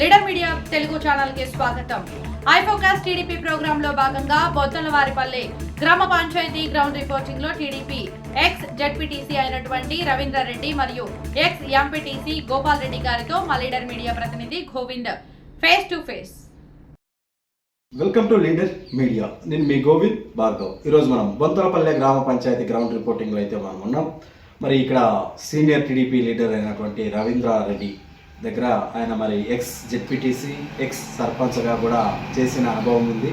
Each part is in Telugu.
లీడర్ మీడియా తెలుగు ఛానల్కి స్వాగతం. ఐ ఫోకస్ టీడీపీ ప్రోగ్రామ్లో భాగంగా బొత్తలవారిపల్లె గ్రామ పంచాయతీ గ్రౌండ్ రిపోర్టింగ్లో టీడీపీ ఎక్స్ జడ్పీటీసీ అయినటువంటి రవీంద్ర రెడ్డి మరియు ఎక్స్ ఎంపీటీసీ గోపాల్ రెడ్డి గారితో మా లీడర్ మీడియా ప్రతినిధి Govind face to face. Welcome to leader media. నేను మీ గోవింద్ భార్గవ్. ఈరోజు మనం బొంతలపల్లె గ్రామ పంచాయతీ గ్రౌండ్ రిపోర్టింగ్లో అయితే మనం ఉన్నాం. మరి ఇక్కడ సీనియర్ టీడీపీ లీడర్ అయినటువంటి రవీంద్ర రెడ్డి దగ్గర ఆయన మరి ఎక్స్ జెడ్పీటీసీ ఎక్స్ సర్పంచ్గా కూడా చేసిన అనుభవం ఉంది.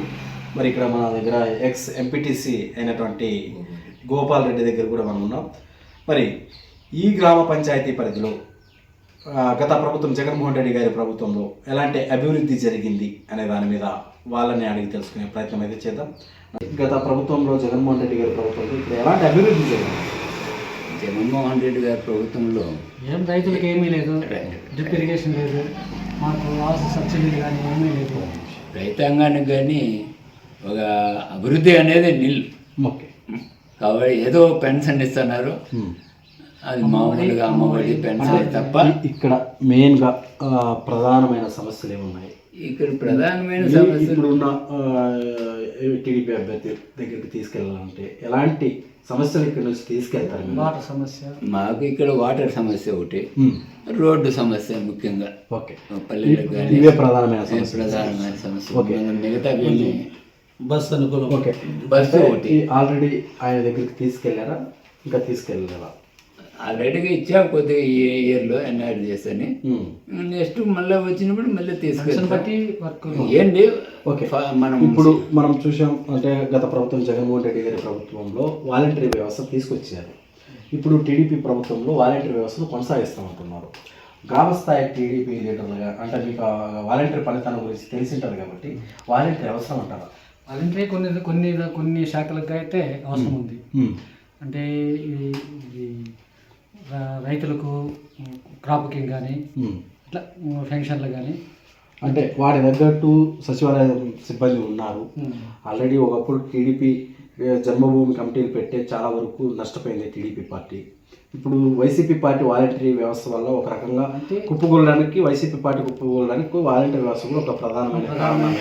మరి ఇక్కడ మన దగ్గర ఎక్స్ ఎంపీటీసీ అయినటువంటి గోపాల్ రెడ్డి దగ్గర కూడా మనం ఉన్నాం. మరి ఈ గ్రామ పంచాయతీ పరిధిలో గత ప్రభుత్వం జగన్మోహన్ రెడ్డి గారి ప్రభుత్వంలో ఎలాంటి అభివృద్ధి జరిగింది అనే దాని మీద వాళ్ళని అడిగి తెలుసుకునే ప్రయత్నం అయితే చేద్దాం. గత ప్రభుత్వంలో జగన్మోహన్ రెడ్డి గారి ప్రభుత్వంలో ఇక్కడ ఎలాంటి అభివృద్ధి జరిగింది? జగన్మోహన్ రెడ్డి గారి ప్రభుత్వంలో ఏం రైతులకు ఏమీ లేదు డ్రిప్ ఇరిగేషన్ లేదు. మాకు ఆవాస సబ్సిడీలు కానీ ఏమీ లేదు. రైతాంగానికి కానీ ఒక అభివృద్ధి అనేది నిల్. ఓకే. కాబట్టి ఏదో పెన్షన్ ఇస్తున్నారు. అది మామూలుగా అమ్మఒడి పెన్షన్ తప్ప ఇక్కడ మెయిన్గా ప్రధానమైన సమస్యలు ఏమున్నాయి? ఇక్కడ ప్రధానమైన సమస్య ఇప్పుడున్న టీడీపీ అభ్యర్థి దగ్గరికి తీసుకెళ్ళాలంటే ఎలాంటి సమస్యలు ఇక్కడ నుంచి తీసుకెళ్తారు? వాటర్ సమస్య. మాకు ఇక్కడ వాటర్ సమస్య ఒకటి. రోడ్డు సమస్య ముఖ్యంగా. ఓకే. పల్లెలకు కానీ ప్రధానమైన సమస్యలు. ప్రధానమైన సమస్య ఓకే. మిగతా బస్ అనుకూలం. ఓకే. బస్సు ఒకటి ఆల్రెడీ ఆయన దగ్గరికి తీసుకెళ్ళారా? ఇంకా తీసుకెళ్ళలేరా ఆల్రెడీగా ఇచ్చా కొద్దిగా ఈ ఇయర్లో ఎన్ఆర్ చేస్తాని నెక్స్ట్ మళ్ళీ వచ్చినప్పుడు మళ్ళీ తీసుకెళ్తాం. బట్టి వర్క్ ఏంటి ఓకే. ఫ- మనం ఇప్పుడు మనం చూసాం అంటే గత ప్రభుత్వం జగన్మోహన్ రెడ్డి గారి ప్రభుత్వంలో వాలంటరీ వ్యవస్థ తీసుకొచ్చారు. ఇప్పుడు టీడీపీ ప్రభుత్వంలో వాలంటరీ వ్యవస్థను కొనసాగిస్తామంటున్నారు. గ్రామ స్థాయి టీడీపీ లీడర్లుగా అంటే మీకు వాలంటరీ పనితనం గురించి తెలిసి ఉంటుంది కాబట్టి వాలంటరీ అవసరం అంటారా? అలాంటి కొన్ని కొన్ని కొన్ని శాఖలకు అయితే అవసరం ఉంది. అంటే ఈ ఈ ర- రైతులకు క్రాప్కి కానీ ఇట్లా పెన్షన్లు కానీ అంటే వాటి తగ్గట్టు సచివాలయం సిబ్బంది ఉన్నారు. ఆల్రెడీ ఒకప్పుడు టీడీపీ జన్మభూమి కమిటీలు పెట్టే చాలా వరకు నష్టపోయింది టీడీపీ పార్టీ. ఇప్పుడు వైసీపీ పార్టీ వాలంటరీ వ్యవస్థ వల్ల ఒక రకంగా కుప్పగొల్లడానికి వైసీపీ పార్టీ కుప్పగొల్లడానికి వాలంటరీ వ్యవస్థ కూడా ఒక ప్రధానమైన కారణం.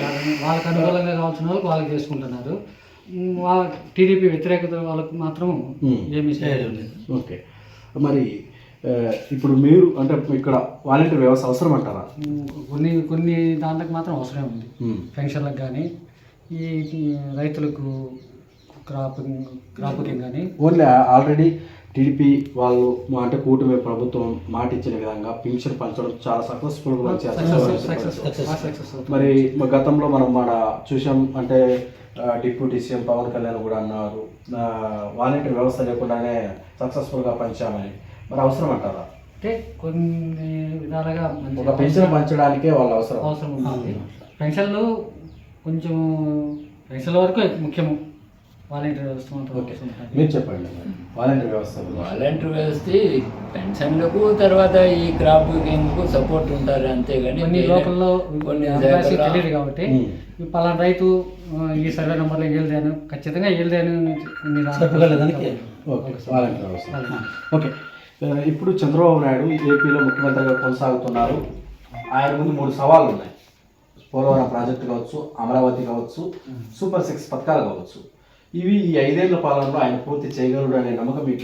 వాళ్ళకి అనుకూలంగా కావాల్సిన వాళ్ళకి వాళ్ళకి చేసుకుంటున్నారు. వాళ్ళ టీడీపీ వ్యతిరేకత వాళ్ళకు మాత్రం. ఏమీ చేయడం లేదు ఓకే. మరి ఇప్పుడు మీరు అంటే ఇక్కడ వాలంటరీ వ్యవస్థ అవసరం అంటారా? కొన్ని కొన్ని దాంట్లకు మాత్రం అవసరమే ఉంది. పెన్షన్లకు కానీ ఈ రైతులకు క్రాప్ క్రాప్కి కానీ ఓన్లీ ఆల్రెడీ టీడీపీ వాళ్ళు మా అంటే కూటమి ప్రభుత్వం మాట ఇచ్చిన విధంగా పింఛన్ పంచడం చాలా సక్సెస్ఫుల్గా మరి గతంలో మనం మన చూసాం అంటే డిప్యూటీ సీఎం పవన్ కళ్యాణ్ కూడా అన్నారు. వాలంటీర్ వ్యవస్థ లేకుండానే సక్సెస్ఫుల్గా పంచామని మరి అవసరం అంటారా? అంటే కొన్ని విధాలుగా ఒక పెన్షన్ పంచడానికే వాళ్ళ అవసరం. అవసరం ఉంటుంది. పెన్షన్లు కొంచెం పెన్షన్ల వరకు ముఖ్యము. వాలంటీర్ వ్యవస్థ ఓకే. మీరు చెప్పండి వాలంటీర్ వ్యవస్థ. వాలంటీర్ వ్యవస్థ పెన్షన్లకు తర్వాత ఈ క్రాప్కు సపోర్ట్ ఉంటారు అంతేగాని కొన్ని లోకల్లో కొన్ని తెలియదు కాబట్టి పలానా రైతు ఈ సర్వే నెంబర్లో వెళ్దాను ఖచ్చితంగా వెళ్దాను ఓకే. వాలంటీర్ వ్యవస్థ. ఓకే. ఇప్పుడు చంద్రబాబు నాయుడు ఏపీలో ముఖ్యమంత్రిగా కొనసాగుతున్నారు. ఆయన ముందు మూడు సవాళ్ళు ఉన్నాయి పోలవరం ప్రాజెక్టు కావచ్చు అమరావతి కావచ్చు సూపర్ సిక్స్ పథకాలు కావచ్చు. ఇవి ఈ ఐదేళ్ళ పాలనలో ఆయన పూర్తి చేయగలడు అనే నమ్మకం మీకు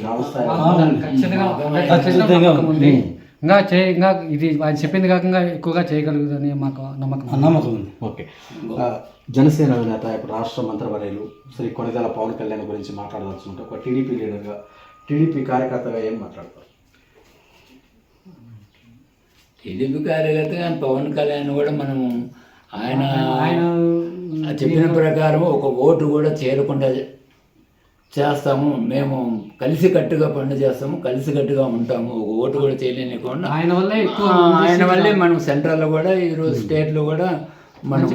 ఉంది. ఇంకా చే ఇంకా ఇది ఆయన చెప్పింది కాకుండా ఎక్కువగా చేయగలుగుతుందని మాకు నమ్మకం నమ్మకం ఉంది. ఓకే. జనసేన నేత ఇప్పుడు రాష్ట్ర మంత్రివర్యులు శ్రీ కొనిదెల పవన్ కళ్యాణ్ గురించి మాట్లాడదలుచుకుంటే ఒక టీడీపీ లీడర్గా టీడీపీ కార్యకర్తగా ఏం మాట్లాడతారు? టీడీపీ కార్యకర్తగా పవన్ కళ్యాణ్ కూడా మనము ఆయన ఆయన చెప్పిన ప్రకారం ఒక ఓటు కూడా చేరకుండా చేస్తాము. మేము కలిసికట్టుగా పనులు చేస్తాము కలిసికట్టుగా ఉంటాము. ఒక ఓటు కూడా చేయలేనికుండా ఆయన వల్లే ఆయన వల్లే మనం సెంట్రల్లో కూడా ఈరోజు స్టేట్లో కూడా మనం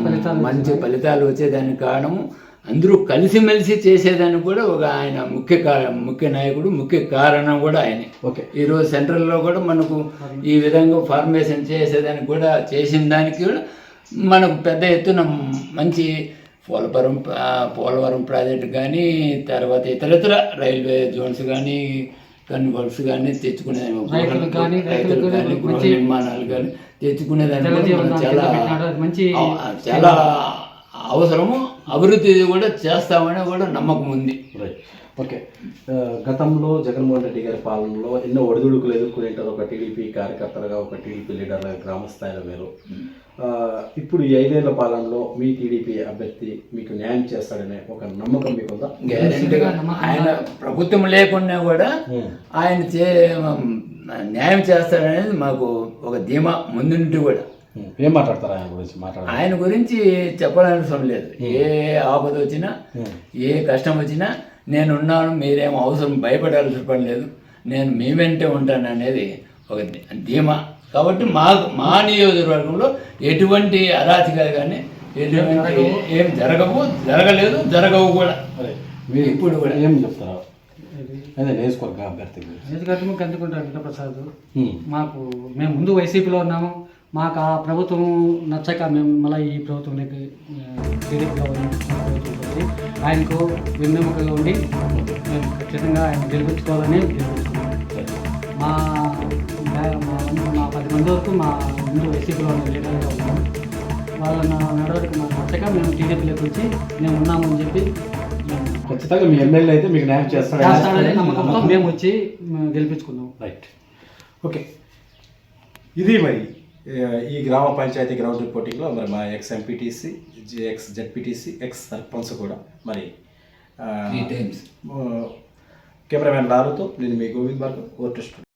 మంచి ఫలితాలు వచ్చేదానికి కారణము అందరూ కలిసిమెలిసి చేసేదానికి కూడా ఒక ఆయన ముఖ్య ముఖ్య నాయకుడు ముఖ్య కారణం కూడా ఆయనే. ఓకే. ఈరోజు సెంట్రల్లో కూడా మనకు ఈ విధంగా ఫార్మేషన్ చేసేదానికి కూడా చేసిన దానికి కూడా మనకు పెద్ద ఎత్తున మంచి పోలవరం పోలవరం ప్రాజెక్టు కానీ తర్వాత ఇతరత్ర రైల్వే జోన్స్ కానీ కన్వర్ట్స్ కానీ తెచ్చుకునే రైతులకు కానీ, గృహ నిర్మాణాలు కానీ తెచ్చుకునే దానికి కూడా జలజీవన్ మనం కింద చాలా చాలా అవసరము అభివృద్ధి కూడా చేస్తామని కూడా నమ్మకం ఉంది. రైట్ ఓకే ఆ, గతంలో జగన్మోహన్ రెడ్డి గారి పాలనలో ఎన్నో ఒడిదుడుకులు ఎదుర్కొనేటారు ఒక టీడీపీ కార్యకర్తలుగా ఒక టీడీపీ లీడర్గా గ్రామ స్థాయిలో మీరు ఆ, ఇప్పుడు ఈ ఐదేళ్ళ పాలనలో మీ టీడీపీ అభ్యర్థి మీకు న్యాయం చేస్తాడనే ఒక నమ్మకం మీకుందా గ్యారెంటీగా ఆయన ప్రభుత్వం లేకున్నా కూడా ఉమ్. ఆయన చే న్యాయం చేస్తాడనేది మాకు ఒక ధీమా ముందు నుండి కూడా. ఏం మాట్లాడతారు ఆయన గురించి? మాట్లాడాలి ఆయన గురించి చెప్పనవసరం లేదు. ఏ ఆపద వచ్చినా. ఏ కష్టం వచ్చినా నేనున్నాను మీరేం అవసరం భయపడాల్సిన పని లేదు. నేను మీ వెంటే ఉంటాను అనేది ఒక ధీమా. కాబట్టి మా మా నియోజకవర్గంలో ఎటువంటి అరాచకాలు కానీ ఎటువంటి ఏం జరగవు జరగలేదు జరగవు కూడా. మీరు ఇప్పుడు కూడా. ఏం చెప్తారు? అదే నియోజకవర్గ అభ్యర్థి నియోజకవర్గం కందుకుంటారు వెంకటప్రసాద్. ఉమ్. మాకు మేము ముందు వైసీపీలో ఉన్నాము. మాకు ఆ ప్రభుత్వం నచ్చక మేము మళ్ళీ ఈ ప్రభుత్వంలోకి టీడీపీలో ప్రభుత్వంలోకి ఆయనకు వెన్నెముకగా ఉండి మేము ఖచ్చితంగా ఆయన గెలిపించుకోవాలని మా మా- పది మంది వరకు మా ముందు వైసీపీలో ఉన్న లీడర్గా ఉన్నాం. వాళ్ళ నా- నడవడిక మాకు నచ్చక మేము టీడీపీలోకి వచ్చి మేము ఉన్నామని చెప్పి ఖచ్చితంగా మీ ఎమ్మెల్యే అయితే మీకు న్యాయం చేస్తాడు చేస్తాడని నమ్మకంతో మేము వచ్చి గెలిపించుకున్నాం. రైట్ ఓకే ఇది మరి ఈ గ్రామ పంచాయతీ గ్రౌండ్ రిపోర్టింగ్లో మరి మా ex MPTC ex ZPTC ex sarpanch కూడా మరి కెమెరామెన్ లాలుతో నేను మీ గోవింద్ బాబు ఓటు